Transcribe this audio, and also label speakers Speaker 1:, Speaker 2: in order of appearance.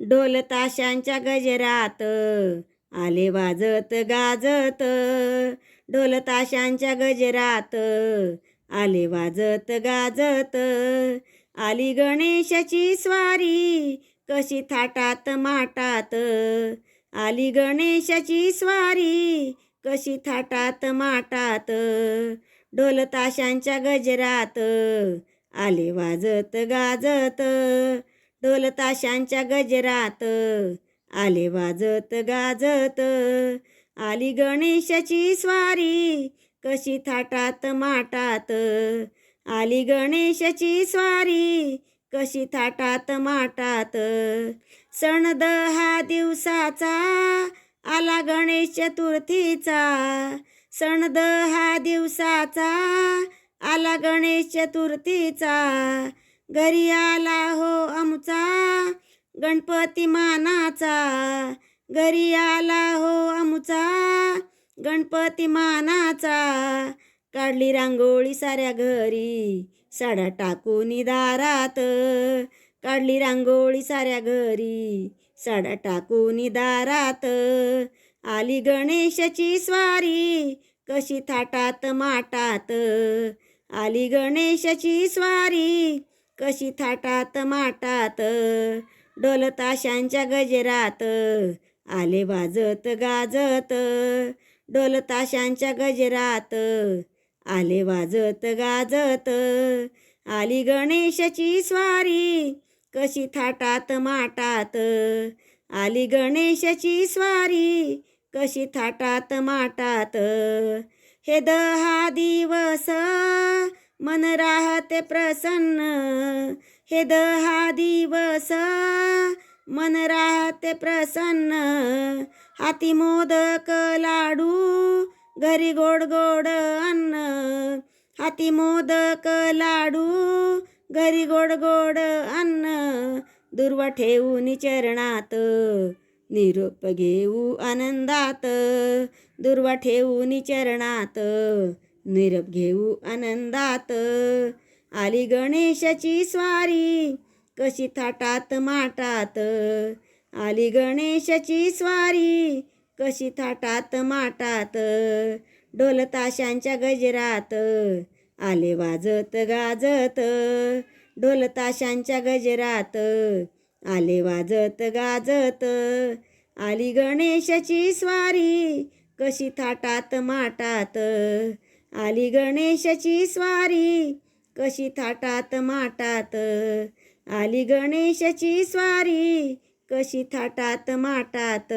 Speaker 1: ढोलताशांच्या गजरात आले वाजत गाजत. ढोलताशांच्या गजरात आले वाजत गाजत. आली गणेशाची स्वारी कशी थाटात माटात आली गणेशाची स्वारी कशी थाटात माटात ढोलताशांच्या गजरात आले वाजत गाजत. ढोलताशांच्या गजरात आले वाजत गाजत आली गणेशाची स्वारी कशी थाटात माटात आली गणेशाची स्वारी कशी थाटात माटात सण दहा दिवसाचा आला गणेश चतुर्थीचा सण दहा दिवसाचा आला गणेश चतुर्थीचा घरी आला हो गणपती मानाचा घरी आला हो आमचा. गणपती मानाचा काढली रांगोळी साऱ्या घरी साड्या टाकून दारात. काढली रांगोळी साऱ्या घरी साड्या टाकून दारात. आली गणेशाची स्वारी कशी थाटात माटात. आली गणेशाची स्वारी कशी थाटात माटात. डोलताशांच्या गजरात आले वाजत गाजत. डोलताशांच्या गजरात आले वाजत गाजत. आली गणेशाची स्वारी कशी थाटात माटात. आली गणेशाची स्वारी कशी थाटात माटात. हे दहा दिवस मन राहते प्रसन्न हे दहा दिवस मन राहते प्रसन्न. हाती मोदक लाडू घरी गोड गोड अन्न. हाती मोदक लाडू घरी गोड गोड अन्न. दुर्वा ठेवून चरणात निरोप घेऊ आनंदात. दुर्वा ठेवून चरणात निरप घेऊ आनंदात. आली गणेशाची स्वारी कशी थाटात माटात आली गणेशाची स्वारी कशी थाटात माटात ढोल ताशांच्या गजरात आले वाजत गाजत. ढोल ताशांच्या गजरात आले वाजत गाजत. आली गणेशाची स्वारी कशी थाटात माटात आली गणेशाची स्वारी. कशी थाटात माटात. आली गणेशाची स्वारी. कशी थाटात माटात.